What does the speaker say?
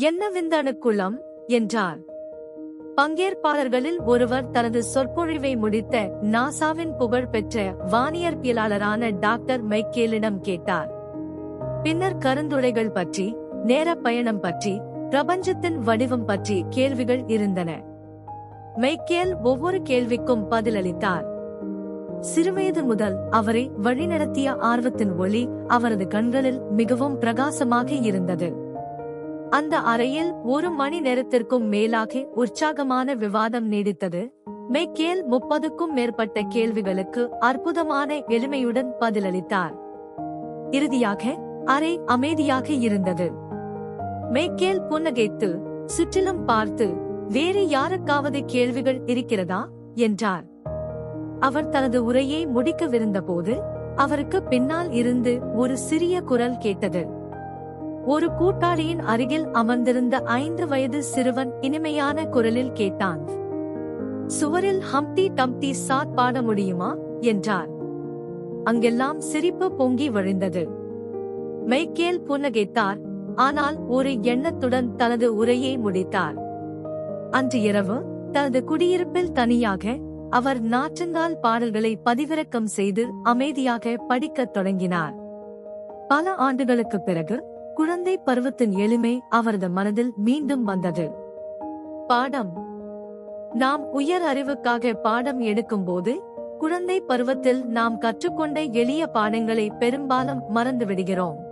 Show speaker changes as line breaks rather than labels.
என்ன விந்தணுக்குளம் என்றார். பங்கேற்பாளர்களில் ஒருவர் தனது சொற்பொழிவை முடித்த நாசாவின் புகழ்பெற்ற வானியற்பியலாளரான டாக்டர் மைக்கேலிடம் கேட்டார். பின்னர் கருந்துளைகள் பற்றி நேர பயணம் பற்றி பிரபஞ்சத்தின் வடிவம் பற்றி கேள்விகள் இருந்தன. மைக்கேல் ஒவ்வொரு கேள்விக்கும் பதிலளித்தார். சிறுவயது முதல் அவரை வழிநடத்திய ஆர்வத்தின் ஒளி அவரது கண்களில் மிகவும் பிரகாசமாக இருந்தது. அந்த அறையில் ஒரு மணி நேரத்திற்கும் மேலாக உற்சாகமான விவாதம் நீடித்தது. மெக்கேல் முப்பதுக்கும் மேற்பட்ட கேள்விகளுக்கு அற்புதமான எளிமையுடன் பதிலளித்தார். இறுதியாக அறை அமைதியாக இருந்தது. மெய்கேல் புன்னகைத்து சுற்றிலும் பார்த்து வேறு யாருக்காவது கேள்விகள் இருக்கிறதா? என்றார். அவர் தனது உரையை முடிக்கவிருந்தபோது அவருக்கு பின்னால் இருந்து ஒரு சிறிய குரல் கேட்டது. ஒரு கூட்டாளியின் அருகில் அமர்ந்திருந்த ஐந்து வயது சிறுவன் இனிமையான குரலில் கேட்டான். சுவரில் ஹம்டி டம்டி சாட் பாட முடியுமா? என்றார். அங்கெல்லாம் சிரிப்பு பொங்கி வழிந்தது. மைக்கேல் புன்னகைத்தார் ஆனால் ஒரு எண்ணத்துடன் தனது உரையை முடித்தார். அன்று இரவு தனது குடியிருப்பில் தனியாக அவர் நாற்றங்கால் பாடல்களை பதிவிறக்கம் செய்து அமைதியாக படிக்கத் தொடங்கினார். பல ஆண்டுகளுக்குப் பிறகு குழந்தை பருவத்தின் எளிமை அவரது மனதில் மீண்டும் வந்தது. பாடம். நாம் உயர் அறிவுக்காக பாடம் எடுக்கும்போது குழந்தை பருவத்தில் நாம் கற்றுக்கொண்ட எளிய பாடங்களை பெரும்பாலும் மறந்து விடுகிறோம்